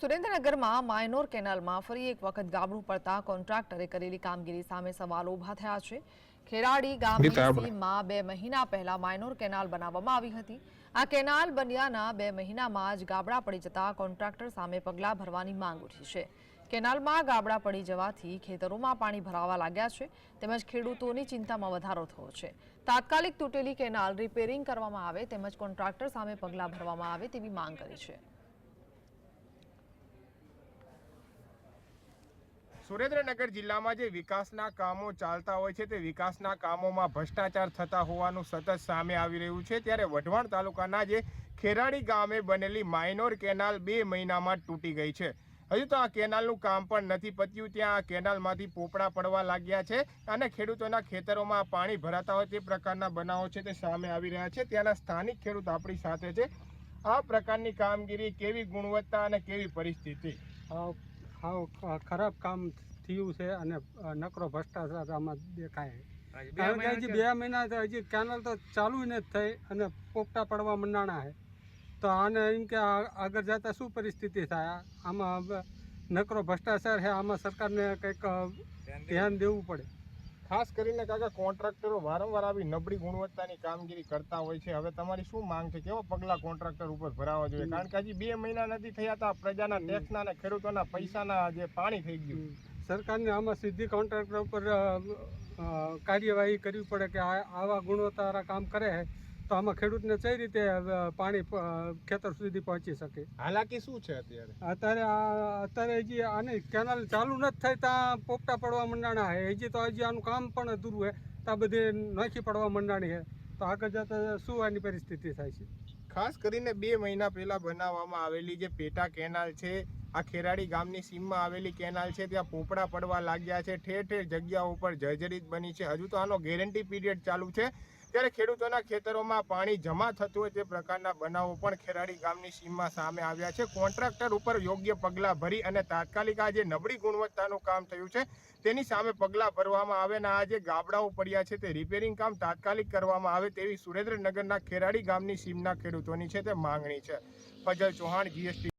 સુરેન્દ્રનગરમાં માયનોર કેનાલમાં ફરી એક વખત ગાબડું પડતા કોન્ટ્રાક્ટરે કરેલી કામગીરી સામે સવાલો ઊભા થયા છે. ખેરાડી સીમમાં બે મહિના પહેલા માયનોર કેનાલ બનાવવામાં આવી હતી. આ કેનાલ બન્યાના બે મહિનામાં જ ગાબડા પડી જતા કોન્ટ્રાક્ટર સામે પગલાં ભરવાની માંગ ઉઠી છે. કેનાલમાં ગાબડા પડી જવાથી ખેતરોમાં પાણી ભરાવા લાગ્યા છે. તેમજ ખેડૂતોની ચિંતામાં વધારો થયો છે. તાત્કાલિક તૂટેલી કેનાલ રિપેરિંગ કરવામાં આવે તેમજ કોન્ટ્રાક્ટર સામે પગલાં ભરવામાં આવે તેવી માંગ કરી છે. સુરેન્દ્રનગર જિલ્લામાં જે વિકાસના કામો ચાલતા હોય છે તે વિકાસના કામોમાં ભ્રષ્ટાચાર થતા હોવાનું સતત સામે આવી રહ્યું છે. ત્યારે વઢવાણ તાલુકાના જે ખેરાડી ગામે બનેલી માઇનોર કેનાલ બે મહિનામાં તૂટી ગઈ છે. હજુ તો આ કેનાલનું કામ પણ નથી પત્યું. ત્યાં આ કેનાલમાંથી પોપડા પડવા લાગ્યા છે અને ખેડૂતોના ખેતરોમાં પાણી ભરાતા હોય તે પ્રકારના બનાવો છે તે સામે આવી રહ્યા છે. ત્યાંના સ્થાનિક ખેડૂત આપણી સાથે છે. આ પ્રકારની કામગીરી કેવી ગુણવત્તા અને કેવી પરિસ્થિતિ? હાવ ખરાબ કામ થયું છે અને નકરો ભ્રષ્ટાચાર આમાં દેખાય કારણ કે હજી બે મહિના હજી કેનલ તો ચાલુ નથી થઈ અને પોપટા પડવા મંડાણા છે. તો આને એમ કે આગળ જતા શું પરિસ્થિતિ થાય? આમાં નકરો ભ્રષ્ટાચાર છે આમાં સરકારને કંઈક ધ્યાન દેવું પડે. ખાસ કરીને કાકા કોન્ટ્રાક્ટરો વારંવાર આવી નબળી ગુણવત્તાની કામગીરી કરતા હોય છે. હવે તમારી શું માંગ છે? કેવા પગલા કોન્ટ્રાક્ટર ઉપર ભરાવા જોઈએ? કારણ કે હજી બે મહિના નથી થયા હતા પ્રજાના ટેક્સના અને ખેડૂતોના પૈસાના જે પાણી થઈ ગયું. સરકારને આમાં સીધી કોન્ટ્રાક્ટર ઉપર કાર્યવાહી કરવી પડે કે આ આવા ગુણવત્તાવાળા કામ કરે છે તો આમાં ખેડૂતને કઈ રીતે પાણી ખેતર સુધી પહોંચી શકે? હાલાકી શું છે અત્યારે? અત્યારે આ અત્યારે હજી આની કેનાલ ચાલુ નથી થઈ ત્યાં પોપટા પડવા મંડાણા છે હજી તો હજી આનું કામ પણ અધૂરું છે ત્યાં બધે બધી નાખી પડવા મંડાણી છે તો આગળ જતા શું આની પરિસ્થિતિ થાય છે? ખાસ કરીને બે મહિના પહેલા બનાવવામાં આવેલી જે પેટા કેનાલ છે આ ખેરાડી ગામની સીમમાં આવેલી કેનાલ છે ત્યાં પોપડા પડવા લાગ્યા છે. ઠેર ઠેર જગ્યાઓ ઉપર જર્જરિત બની છે. હજુ તો આનો ગેરંટી પીરિયડ ચાલુ છે. ત્યારે ખેડૂતોના ખેતરોમાં પાણી જમા થતું હોય તે પ્રકારના બનાવો પણ ખેરાડી ગામની સીમમાં સામે આવ્યા છે. કોન્ટ્રાક્ટર ઉપર યોગ્ય પગલાં ભરી અને તાત્કાલિક આ જે નબળી ગુણવત્તાનું કામ થયું છે. તેની સામે પગલાં ભરવામાં આવે અને આ જે ગાબડાઓ પડ્યા છે તે રિપેરિંગ કામ તાત્કાલિક કરવામાં આવે તેવી સુરેન્દ્રનગરના ખેરાડી ગામની સીમના ખેડૂતોની છે તે માંગણી છે. ફજલ ચૌહાણ જીએસટી